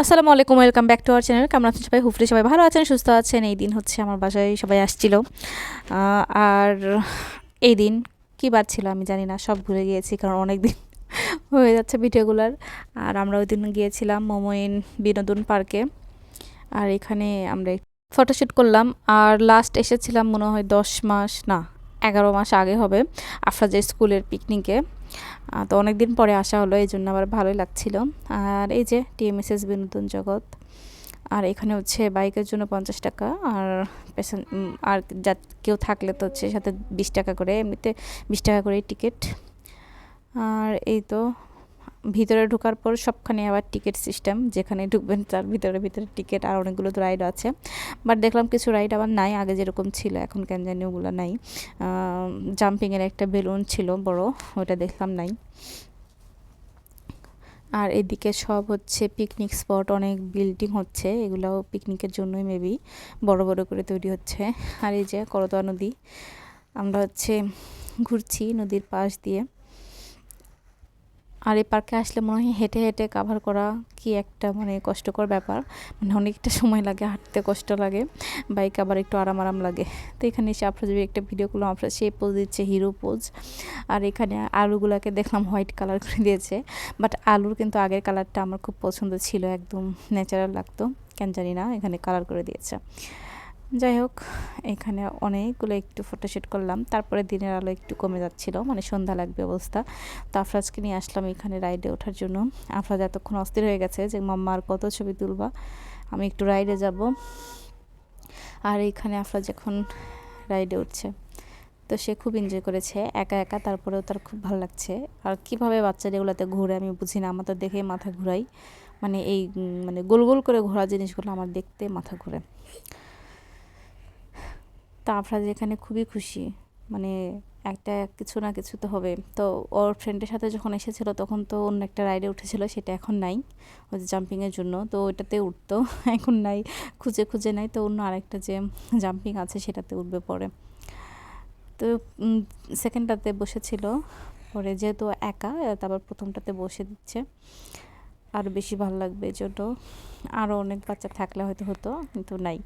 আসসালামু আলাইকুম, welcome back to our channel. কেমন আছেন সবাই? হুফরি সবাই ভালো আছেন, সুস্থ আছেন? এই দিন হচ্ছে আমার বাসায় সবাই আসছিল। আর এই দিন কী বার ছিল আমি জানি না, সব ভুলে গিয়েছি কারণ অনেক দিন হয়ে যাচ্ছে ভিডিওগুলার। আর আমরা ওই দিন গিয়েছিলাম মোমোইন বিনোদন পার্কে। আর এখানে আমরা ফটোশ্যুট করলাম। আর লাস্ট এসেছিলাম মনে হয় দশ মাস, না, এগারো মাস আগে হবে, আফরাজের স্কুলের পিকনিকে তো অনেক দিন পরে আসা হলো এই জন্য আমার ভালোই লাগছিল। আর এই যে টিএমএসএস বিনোদন জগৎ, আর এখানে হচ্ছে বাইকের জন্য পঞ্চাশ টাকা, আর পেশেন্ট আর যা কেউ থাকলে তো হচ্ছে সাথে বিশ টাকা করে, এমনিতে বিশ টাকা করে টিকিট। আর এই তো ভিতরে ঢোকার পর সবখানে আবার টিকিট সিস্টেম যেখানে ঢুকবেন তার ভিতরে ভিতরে টিকিট আর অনেকগুলো তো রাইড আছে। বাট দেখলাম কিছু রাইড আবার নাই, আগে যেরকম ছিল, এখন কেন জানি ওগুলো নাই। জাম্পিংয়ের একটা বেলুন ছিল বড় ওটা দেখলাম নাই। আর এদিকে সব হচ্ছে পিকনিক স্পট অনেক বিল্ডিং হচ্ছে, এগুলাও পিকনিকের জন্যই মেবি বড় বড় করে তৈরি হচ্ছে। আর এই যে করতোয়া নদী, আমরা হচ্ছে ঘুরছি নদীর পাশ দিয়ে। আর এই পার্কে আসলে মনে হয় হেঁটে হেঁটে কাভার করা কি একটা মানে কষ্টকর ব্যাপার। মানে অনেকটা সময় লাগে, হাঁটতে কষ্ট লাগে বাইক আবার একটু আরাম আরাম লাগে। তো এখানে এসে যদি একটা ভিডিও করলাম আপনার সেই পোজ দিচ্ছে হিরো পোজ আর এখানে আলুগুলাকে দেখলাম হোয়াইট কালার করে দিয়েছে। বাট আলুর কিন্তু আগের কালারটা আমার খুব পছন্দ ছিল, একদম ন্যাচারাল লাগতো। কেন জানি না, এখানে কালার করে দিয়েছে। যাই হোক, এখানে অনেকগুলো একটু ফটোশ্যুট করলাম। তারপরে দিনের আলো একটু কমে যাচ্ছিল মানে সন্ধ্যা লাগবে অবস্থা। তো আফরাজকে নিয়ে আসলাম এখানে রাইডে ওঠার জন্য। আফরাজ এতক্ষণ অস্থির হয়ে গেছে যে, মাম্মা, আর কত ছবি তুলবা? আমি একটু রাইডে যাব। আর এইখানে আফরাজ এখন রাইডে উঠছে। তো সে খুব এনজয় করেছে, একা একা, তারপরেও তার খুব ভালো লাগছে। আর কীভাবে বাচ্চারা এগুলোতে ঘুরে আমি বুঝি না, আমার তো দেখেই মাথা ঘুরাই। মানে এই মানে গোল গোল করে ঘোরা জিনিসগুলো আমার দেখতে মাথা ঘুরে। তা আফরাজ এখানে খুবই খুশি। মানে একটা কিছু না কিছু তো হবে। তো ওর ফ্রেন্ডের সাথে যখন এসেছিল তখন তো অন্য একটা রাইডে উঠেছিল, সেটা এখন নাই। ওই যে জাম্পিংয়ের জন্য। তো ওইটাতে উঠতো, এখন নাই। খুঁজে খুঁজে নাই। তো অন্য আরেকটা যে জাম্পিং আছে সেটাতে উঠবে পরে। তো সেকেন্ডটাতে বসেছিল। পরে যেহেতু একা, তারপর প্রথমটাতে বসে দিচ্ছে। আরও বেশি ভালো লাগবে এই জন্য। আরও অনেক বাচ্চা থাকলে হয়তো হতো, কিন্তু নাই।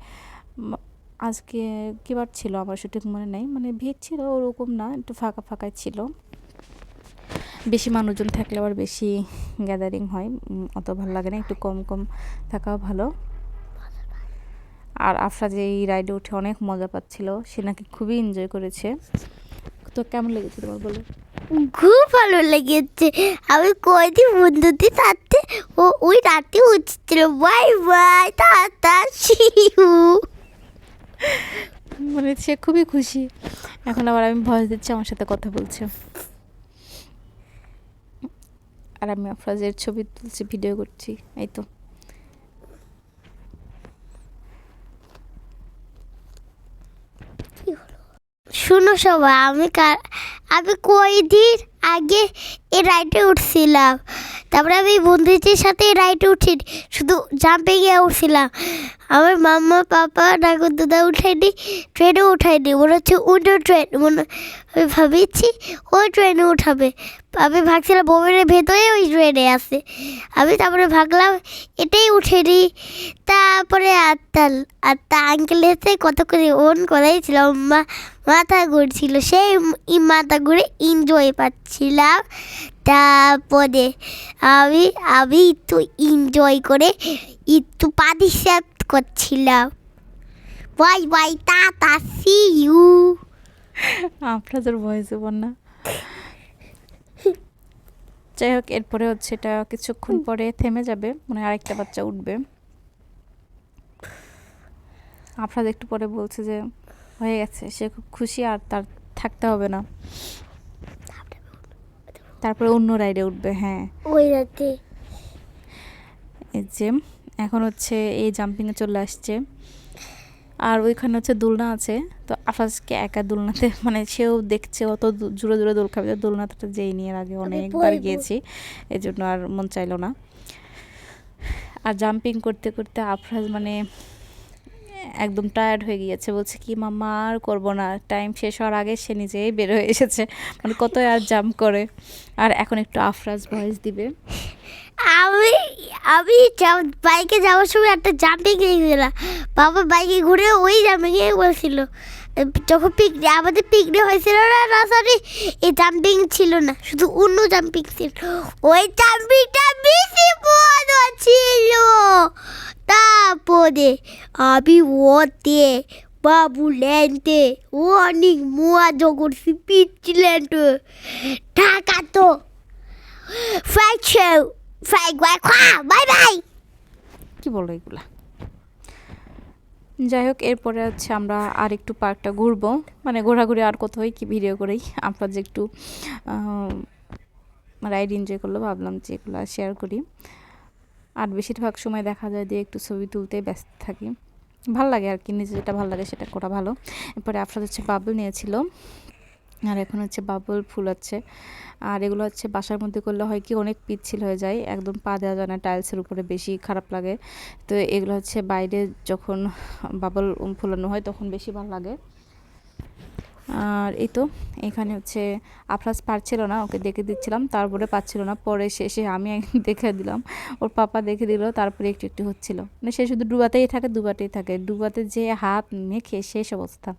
আজকে কিবার ছিল আমার সঠিক মনে নেই। মানে ভিড় ছিল, ওরকম না, একটু ফাঁকা ফাঁকাই ছিল। বেশি মানুষজন থাকলে আবার বেশি গ্যাদারিং হয় অত ভালো লাগে না, একটু কম কম থাকাও ভালো। আর আফরা যে এই রাইডে উঠে অনেক মজা পাচ্ছিল, সে নাকি খুবই এনজয় করেছে। তো কেমন লেগেছে তোমার বলো? খুব ভালো লেগেছে। আমি কয়দিন বন্ধুদের সাথে ও, ওই রাতে উঠছিল। বাই বাই টাটা শিউ মানে সে খুবই খুশি। এখন আবার আমি ভয়েস দিচ্ছি, আমার সাথে কথা বলছে। আর আমি আফরাজের ছবি তুলছি, ভিডিও করছি, এই তো। শুনো সবাই, আমি আমি কয়দিন আগে এ রাইডে উঠছিলাম। তারপরে আমি বন্ধুদের সাথে রাইডে উঠি, শুধু জাম্পে গিয়ে উঠছিলাম। আমার মাম্মা পাপা, নাগর দাদা উঠাইনি ট্রেনে উঠাইনি মনে হচ্ছে অন্য ট্রেন মনে আমি ভাবিছি ওই ট্রেনে উঠাবে। আমি ভাবছিলাম বোমের ভেতরে ওই ট্রেনে আছে। আমি তারপরে ভাবলাম এটাই উঠেনি তারপরে আত্মা আত্মা আঙ্কেল এসে কত করে অন করাইছিল, মা, মাথা ঘুরছিল। সেই মাথা ঘুরে এনজয় পাচ্ছিলাম। তারপরে আমি আমি একটু এনজয় করে একটু পার্টিসিপেট করছিলাম। Bye bye tata see you আফরাজের ভয়েসে বন্যা। যাই হোক, এরপরে হচ্ছে এটা কিছুক্ষণ পরে থেমে যাবে মানে আরেকটা বাচ্চা উঠবে। আফরাজ একটু পরে বলছে যে, হয়ে গেছে, সে খুব খুশি আর তার থাকতে হবে না। তারপরে অন্য রাইডে উঠবে হ্যাঁ। ওই রাতে। এই যে এখন হচ্ছে এই জাম্পিংয়ে চলে আসছে। আর ওইখানে হচ্ছে দোলনা আছে তো আফাজকে একা দোলনাতে মানে সেও দেখছে অত জোরে জোরে দোল খাবে তো দোলনাতে যেই নিয়ে আগে অনেকবার। গিয়েছি এই জন্য আর মন চাইলো না। আর জাম্পিং করতে করতে আফরাজ মানে একদম টায়ার্ড হয়ে গিয়েছে। বলছে, কি মামা আর করব না। টাইম শেষ হওয়ার আগে সে নিজেই বের হয়ে এসেছে। মানে কত আর জাম্প করে। আর এখন একটু আফরাজ ভয়েস দিবে। আমি আমি বাইকে যাওয়ার সময় একটা জাম্পিং গিয়েছিলাম বাবা বাইকে ঘুরে ওই জাম্পিং এ বলছিল যখন পিকনিক আমাদের পিকনিক হয়েছিল না না সরি এই জাম্পিং ছিল না, শুধু অন্য জাম্পিং ছিল ওই জাম্পিংটা বেশি মজা ছিল তারপরে আমি ওতে বাবু ল্যান্ডে অনেক মজা করছি পিচল্যান্ডে ঢাকা তো. Fried guac. Bye bye. কি বলো এগুলা যাই হোক, এরপরে হচ্ছে আমরা আর একটু পার্কটা ঘুরবো। মানে ঘোরাঘুরি আর কোথাও কি ভিডিও করেই। আমরা যে একটু রাইড এনজয় করল, ভাবলাম যে এগুলো শেয়ার করি। আর বেশিরভাগ সময় দেখা যায় যে একটু ছবি তুলতে ব্যস্ত থাকি। ভালো লাগে আর কি, নিজে যেটা ভালো লাগে সেটা করা ভালো। এরপরে আপনার হচ্ছে বাবল নিয়েছিল। আর এখন হচ্ছে বাবুল ফুল হচ্ছে। আর এগুলো হচ্ছে বাসার মধ্যে করলে হয় কি অনেক পিচ্ছিল হয়ে যায়, একদম পা দেওয়া যায় না টাইলসের উপরে বেশি খারাপ লাগে। তো এগুলো হচ্ছে বাইরে যখন বাবল ফুলানো হয় তখন বেশি ভালো লাগে। আর এই তো, এখানে হচ্ছে আফরাজ পারছিল না, ওকে দেখে দিচ্ছিলাম, তারপরে পাচ্ছিল না, পরে শেষে আমি দেখে দিলাম। ওর পাপা দেখে দিল, তারপরে একটু একটু হচ্ছিল। মানে সে শুধু ডুবাতেই থাকে ডুবাতেই থাকে, ডুবাতে যে হাত মেখে শেষ অবস্থা।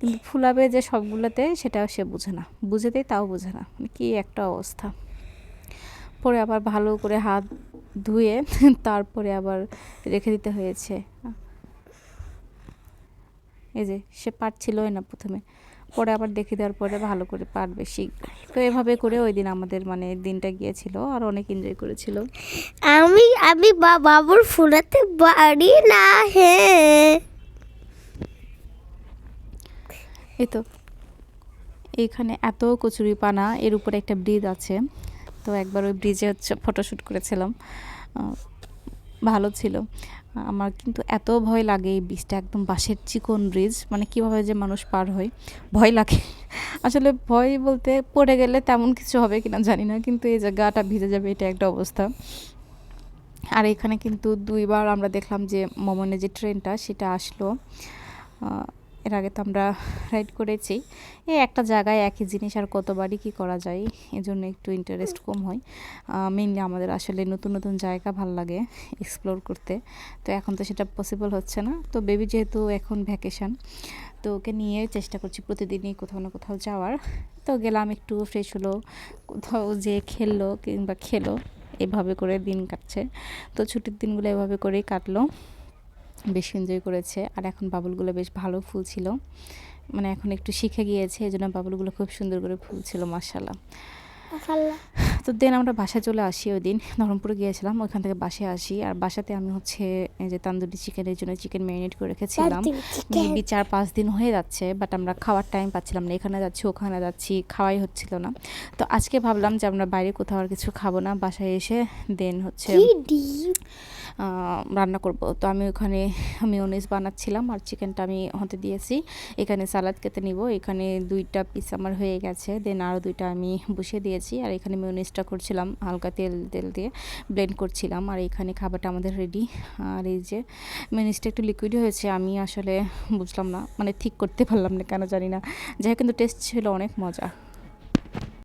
কিন্তু ফুলাবে যে সবগুলোতে সেটাও সে বুঝে না। বুঝেতেই তাও বুঝে না। মানে কি একটা অবস্থা। পরে আবার ভালো করে হাত ধুয়ে তারপরে আবার রেখে দিতে হয়েছে। এই যে সে পারছিলই না প্রথমে। পরে আবার দেখে দেওয়ার পরে ভালো করে পারবে শিখবে তো এভাবে করে ওই দিন আমাদের মানে দিনটা গিয়েছিল আর অনেক এনজয় করেছিল। আমি আমি বা- বাবুর ফুলাতে পারি না হ্যাঁ। এই তো। এইখানে এত কচুরি পানা এর উপরে একটা ব্রিজ আছে। তো একবার ওই ব্রিজে হচ্ছে ফটোশ্যুট করেছিলাম। ভালো ছিল। আমার কিন্তু এত ভয় লাগে এই ব্রিজটা, একদম বাঁশের চিকন ব্রিজ মানে কীভাবে যে মানুষ পার হয়, ভয় লাগে। আসলে ভয় বলতে পড়ে গেলে তেমন কিছু হবে কিনা জানি না, কিন্তু এই যে গাটা ভিজে যাবে, এটা একটা অবস্থা। আর এখানে কিন্তু দুইবার আমরা দেখলাম যে মমনের যে ট্রেনটা সেটা আসলো। এর আগে তো আমরা রাইড করেছি। এই একটা জায়গায় একই জিনিস আর কতবারই কি করা যায়, এজন্য একটু ইন্টারেস্ট কম হয়। মেইনলি আমাদের আসলে নতুন নতুন জায়গা ভালো লাগে এক্সপ্লোর করতে। তো এখন তো সেটা পসিবল হচ্ছে না। তো বেবি যেহেতু এখন ভ্যাকেশন তো ওকে নিয়ে চেষ্টা করছি প্রতিদিনই কোথাও না কোথাও যাওয়ার। তো গেলাম একটু ফ্রেশ হলো, কোথাও যে খেললো কিংবা খেলো, এভাবে করে দিন কাটছে। তো ছুটির দিনগুলো এভাবে করেই কাটলো। বেশ এনজয় করেছে। আর এখন বাবুলগুলো বেশ ভালো ফুল ছিল। মানে এখন একটু শিখে গিয়েছে এই জন্য বাবুলগুলো খুব সুন্দর করে ফুল ছিল মার্শাল্লাহ তো দেন আমরা বাসায় চলে আসি ওই দিন। ধরমপুরে গিয়েছিলাম ওইখান থেকে বাসায় আসি। আর বাসাতে আমি হচ্ছে যে তান্দুরি চিকেনের জন্য চিকেন ম্যারিনেট করে রেখেছিলাম। মেবি চার পাঁচ দিন হয়ে যাচ্ছে বাট আমরা খাওয়ার টাইম পাচ্ছিলাম না। এখানে যাচ্ছি ওখানে যাচ্ছি খাওয়াই হচ্ছিল না। তো আজকে ভাবলাম যে আমরা বাইরে কোথাও আর কিছু খাব না বাসায় এসে দেন হচ্ছে রান্না করব। তো আমি ওখানে মিওনিস বানাচ্ছিলাম আর চিকেনটা আমি হতে দিয়েছি। এখানে সালাদ কেটে নিব। এখানে দুইটা পিস আমার হয়ে গেছে। দেন আরও দুইটা আমি বসিয়ে দিয়েছি। আর এখানে মিওনিসটা করছিলাম, হালকা তেল তেল দিয়ে ব্লেন্ড করছিলাম। আর এখানে খাবারটা আমাদের রেডি আর এই যে মেনিসটা একটু লিকুইড হয়েছে, আমি আসলে বুঝলাম না মানে ঠিক করতে পারলাম না, কেন জানি না। যাই কিন্তু টেস্ট ছিল অনেক মজা।